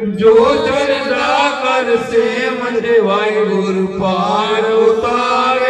ਜੋ ਚਰਦਾ ਕਰ ਸੇ ਮੰਦੇ ਵਾਹਿਗੁਰ ਪਾਰ ਉਤਾਰਨ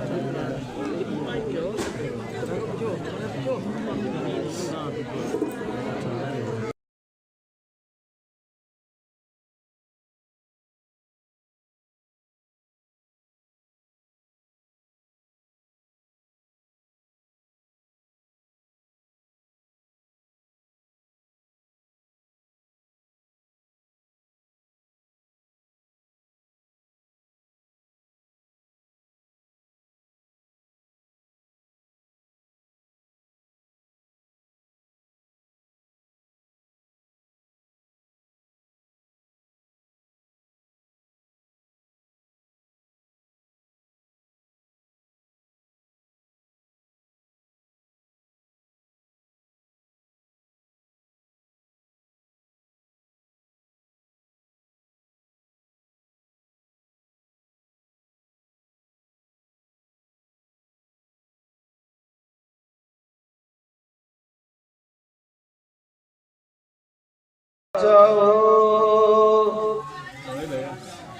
ਜਾਓ।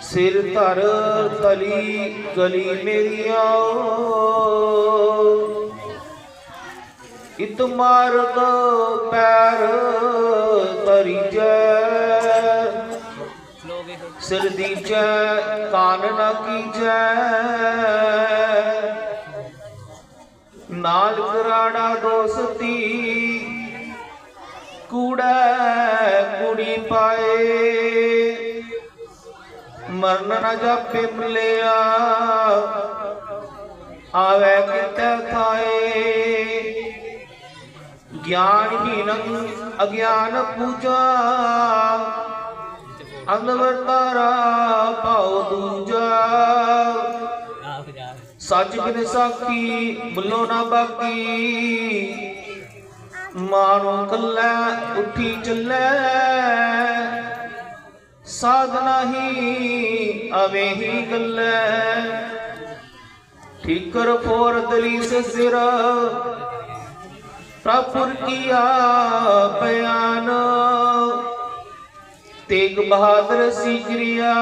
ਸਿਰ ਧਰ ਤਲੀ ਗਲੀ ਮੇਰੀ ਆਓ। ਇਤ ਮਾਰਗ ਪੈਰ ਤਰੀ ਜੈ। ਸਿਰ ਦੀਜੈ ਕਾਨ ਨ ਕੀਜੈ। ਨਾਲ ਕਰਾੜਾ ਦੋਸਤੀ ਕੂੜਾ ਕੁੜੀ ਪਾਏ। ਮਰਨ ਨ ਜਾਪੇ ਮਿਲਿਆ ਆਵੇ ਕਿਤੇ ਖਾਏ ਗਿਆਨਹੀਨ ਅਗਿਆਨ ਪੂਜਾ ਅੰਧਵਰਤਾਰਾ ਭਾਉ ਦੂਜਾ। ਸੱਚ ਬਿਨ ਸਾਖੀ ਬੁੱਲੋ ਨਾ ਬਾਕੀ। ਮਾਰੋ ਕੱਲਾ, ਉੱਠੀ ਚੱਲੇ। ਸਾਧਨਾ ਨਹੀਂ ਅਵੇ ਹੀ ਗੱਲੇ ਠੀਕਰ ਫੋਰ ਦਲੀ ਸੇ ਸਿਰ, ਪ੍ਰਭੁਰ ਕੀਆ ਬਿਆਨ। ਤੇਗ ਬਹਾਦਰ ਸੀਗਰੀਆ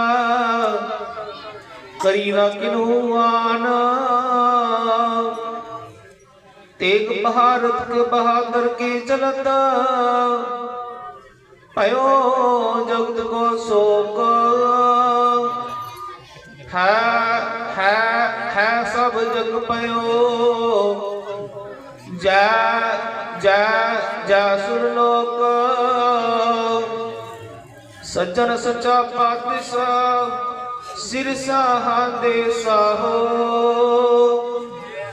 ਕਰੀ ਨਾ ਕਿਨੂ ਆਨ। तेग भारत के बहादुर के चलत भयो जगत को शोक। है है है सब जग भयो। जय जय जय सुरलोक सज्जन सच्चा पातशाह सिर साहा दे साहो।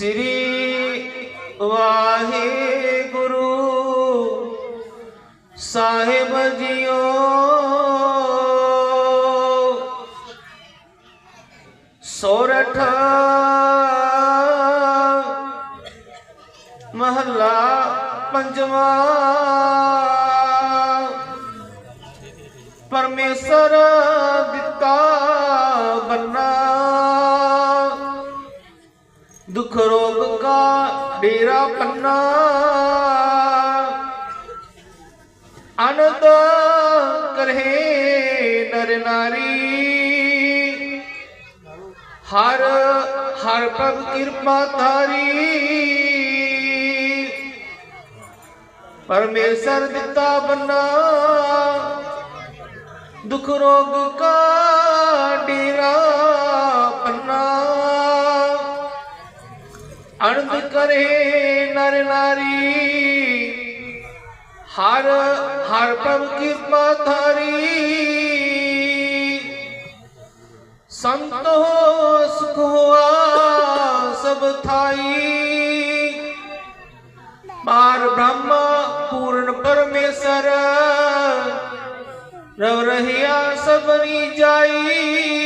ਸ੍ਰੀ ਵਾਹਿਗੁਰੂ ਸਾਹਿਬ ਜੀਓ। ਸੋਰਠ ਮਹੱਲਾ ਪੰਜਵਾਂ। ਪਰਮੇਸ਼ਰ ਦਿੱਤਾ ਬੰਨਾ। ਦੁਖ ਰੋਗ ਕਾ ਡੇਰਾ ਪੰਨਾ ਅਨੰਦ ਕਰਹੇ ਨਰ ਨਾਰੀ ਹਰ ਹਰ ਪ੍ਰਭ ਕਿਰਪਾ ਤਾਰੀ ਪਰਮੇਸ਼ਰ ਦਿੱਤਾ ਬੰਨਾ ਦੁਖ ਰੋਗ ਕਾ ਡੇਰਾ ਅਣਦ ਕਰੇ ਨਰ ਨਾਰੀ, ਹਰ ਹਰ ਪ੍ਰਭ ਕਿਰਪਾ ਧਾਰੀ। ਸੰਤ ਹੋ, ਸੁਖ ਹੋਆ, ਸਭ ਥਾਈ। ਪਾਰ ਬ੍ਰਹਮ, ਪੂਰਨ ਪਰਮੇਸ਼ਰ, ਰਵ ਰਹਿਆ ਸਭਨੀ ਜਾਈ।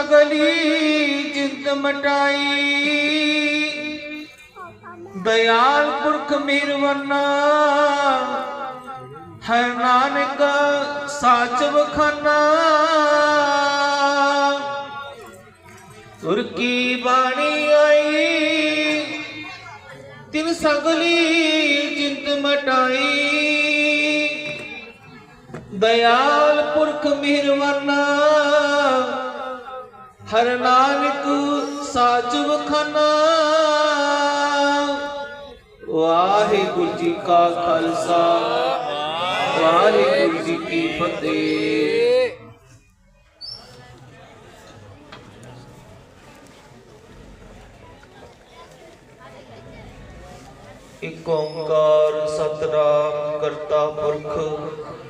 ਤਿਨ ਸਗਲੀ ਜਿੰਤ ਮਟਾਈ। ਦਇਆਲ ਪੁਰਖ ਮਿਹਰਵਨਾ ਹਰ ਨਾਨਕ ਸਾਚ ਵਖਾਨਾ। ਤੁਰ ਕੀ ਬਾਣੀ ਆਈ, ਤਿਨ ਸਗਲੀ ਜਿੰਤ ਮਟਾਈ। ਦਇਆਲ ਪੁਰਖ ਹਰ ਨਾਨਕ ਸਾਚ ਵਖਾਨਾ ਵਾਹਿਗੁਰੂ ਜੀ ਕਾ ਖਾਲਸਾ ਵਾਹਿਗੁਰੂ ਜੀ ਕੀ ਫਤਿਹ ਇਕ ਓੰਕਾਰ ਸਤਨਾਮ ਕਰਤਾ ਪੁਰਖ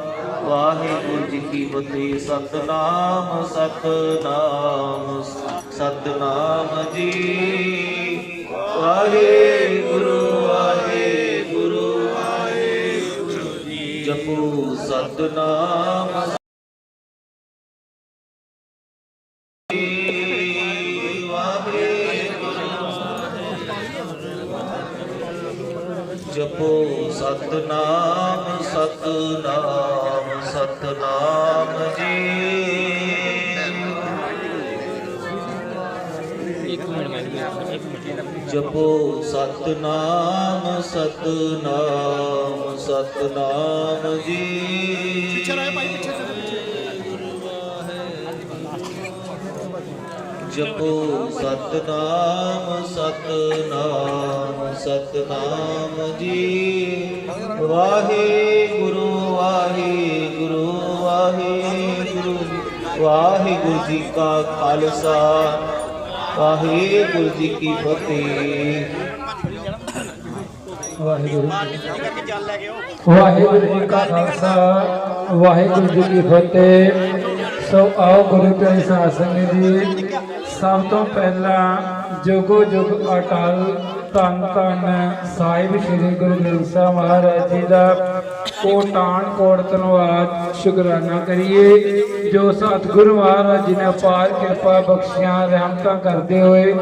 ਵਾਹਿਗੁਰੂ ਜੀ ਕੀ ਫਤਿਹ। ਸਤਨਾਮ ਸਤਨਾਮ ਸਤਨਾਮ ਜੀ। ਵਾਹਿਗੁਰੂ ਵਾਹਿਗੁਰੂ ਵਾਹਿਗੁਰੂ ਜੀ। ਜਪੋ ਸਤਨਾਮ। ਜਪੋ ਸਤਨਾਮ ਸਤਨਾਮ। ਸਤਨਾਮ ਜੀ। ਜਪੋ ਸਤਨਾਮ ਸਤਨਾਮ ਸਤਨਾਮ ਜੀ। ਜਪੋ ਸਤਨਾਮ ਸਤਨਾਮ ਸਤਨਾਮ ਜੀ। ਵਾਹਿਗੁਰੂ ਵਾਹਿਗੁਰੂ। ਵਾਹਿਗੁਰੂ ਵਾਹਿਗੁਰੂ ਜੀ ਕਾ ਖਾਲਸਾ, ਵਾਹਿਗੁਰੂ ਜੀ ਕੀ ਫਤਿਹ। ਵਾਹਿਗੁਰੂ ਵਾਹਿਗੁਰੂ ਜੀ ਕਾ ਖਾਲਸਾ, ਵਾਹਿਗੁਰੂ ਜੀ ਕੀ ਫਤਿਹ। ਸੋ ਆਓ ਗੁਰੂ ਪਿਆਰੇ ਸਾਧ ਸੰਗਤ ਜੀ, ਸਭ ਤੋਂ ਪਹਿਲਾਂ ਜੁਗੋ ਜੁਗ ਅਟਲ ਧੰਨ ਧੰਨ ਸਾਹਿਬ ਸ੍ਰੀ ਗੁਰੂ ਗ੍ਰੰਥ ਸਾਹਿਬ ਮਹਾਰਾਜ ਜੀ ਦਾ ਕੋਟਾਨ ਕੋਟ ਧੰਨਵਾਦ ਸ਼ੁਕਰਾਨਾ ਕਰੀਏ, ਜੋ ਸਤਿਗੁਰੂ ਮਹਾਰਾਜ ਜੀ ਨੇ ਅਪਾਰ ਕਿਰਪਾ ਬਖਸ਼ੀਆਂ, ਰਹਿਮਤਾਂ ਕਰਦੇ ਹੋਏ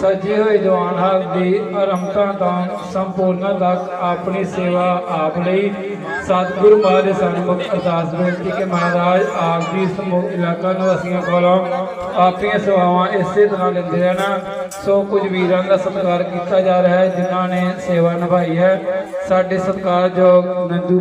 ਸਜੇ ਹੋਏ ਦੀਵਾਨ ਹਾਲ ਦੀ ਅਰਮਤਾ ਦਾਨ ਸੰਪੂਰਨ ਤੱਕ ਆਪਣੀ ਸੇਵਾ ਆਪ ਲਈ। ਸਤਿਗੁਰੂ ਮਹਾਰਾਜ ਸਨਮੁਖ ਅਰਦਾਸ ਬੇਨਤੀ ਕਿ ਮਹਾਰਾਜ, ਆਪ ਜੀ ਸਮੂਹ ਇਲਾਕਾ ਨਿਵਾਸੀਆਂ ਕੋਲੋਂ ਆਪਣੀਆਂ ਸੇਵਾਵਾਂ ਇਸੇ ਤਰ੍ਹਾਂ ਲੈਂਦੇ ਰਹਿਣਾ। ਸੋ ਕੁਝ ਵੀਰਾਂ ਦਾ ਸਤਿਕਾਰ ਕੀਤਾ ਜਾ ਰਿਹਾ ਹੈ, ਜਿਨ੍ਹਾਂ ਨੇ ਸੇਵਾ ਨਿਭਾਈ ਹੈ। ਸਾਡੇ ਸਤਿਕਾਰਯੋਗ ਨੰਦੂ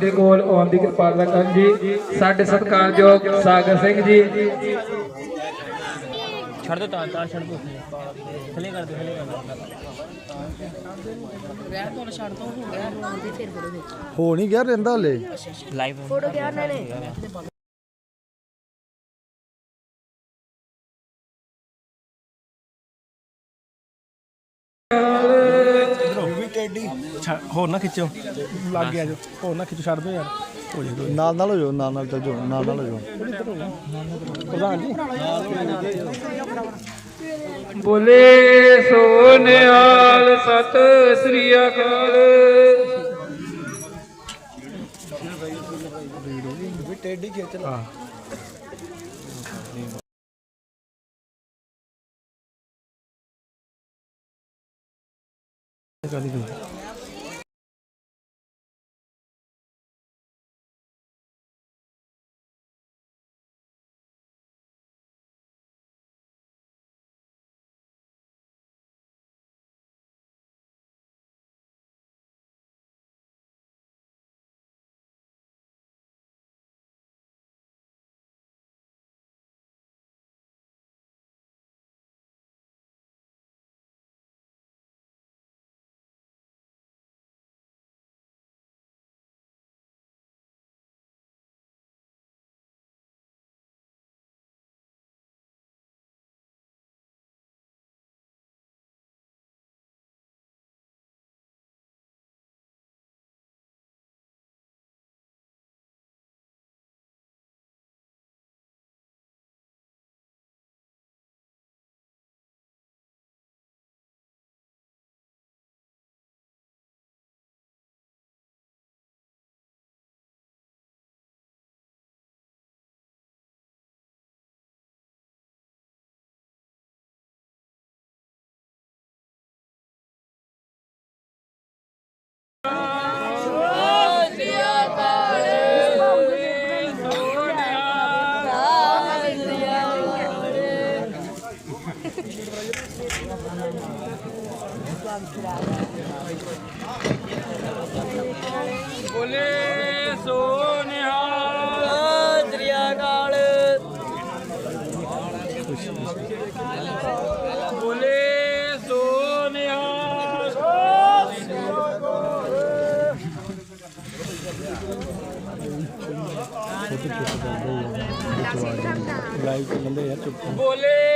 ਦੇ ਕੋਲ ਆਉਣ ਦੀ ਕਿਰਪਾਲਤਾ ਕਰਨ ਜੀ। ਸਾਡੇ ਸਤਿਕਾਰਯੋਗ ਸਾਗਰ ਸਿੰਘ ਜੀ। ਛੱਡ ਦੋ ਤਾਂ ਤਾਂ ਛੱਡ ਦੋ। ਥੱਲੇ ਕਰ ਦੋ ਥੱਲੇ ਕਰ ਦੋ ਰਹਿ ਕੋਲ ਛੱਡ ਦੋ ਹੋ ਗਿਆ ਰੋਂਦੀ ਫਿਰ ਫੋਟੋ ਵਿੱਚ ਹੋ ਨਹੀਂ ਗਿਆ ਰਹਿੰਦਾ ਹਲੇ? ਲਾਈਵ ਫੋਟੋ ਗਿਆ ਉਹਨਾਂ ਹੋਰ ਨਾ ਖਿੱਚੋ। ਲੱਗ ਗਿਆ ਜੋ। ਹੋਰ ਨਾ ਖਿੱਚੋ ਛੱਡ ਦੋ ਯਾਰ। ਹੋ ਜਾਏ ਕੋਈ ਨਾਲ ਨਾਲ ਹੋ ਜਾਓ ਨਾਲ ਨਾਲ ਚੱਲ ਜਾਓ ਨਾਲ ਨਾਲ ਹੋ ਜਾਓ। ਪ੍ਰਧਾਨ ਜੀ। ਬੋਲੇ ਸੋ ਨਿਹਾਲ ਸਤ ਸ੍ਰੀ ਅਕਾਲ। ਕਾਦੀ ਤੂੰ ਬੋਲੇ ਸੋ ਨਿਹਾਲ ਸ੍ਰੀ ਅਕਾਲ ਬੋਲੇ ਸੋ ਨਿਹਾਲ ਲਾਈਵ ਚੱਲਣ ਦੇ ਯਾਰ ਚੁੱਪ ਬੋਲੇ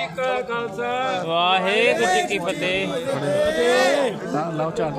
ਜੀ ਕਾ ਖਾਲਸਾ। ਵਾਹਿਗੁਰੂ ਜੀ ਕੀ ਫਤਿਹ। ਲਾਓ ਚਾਲ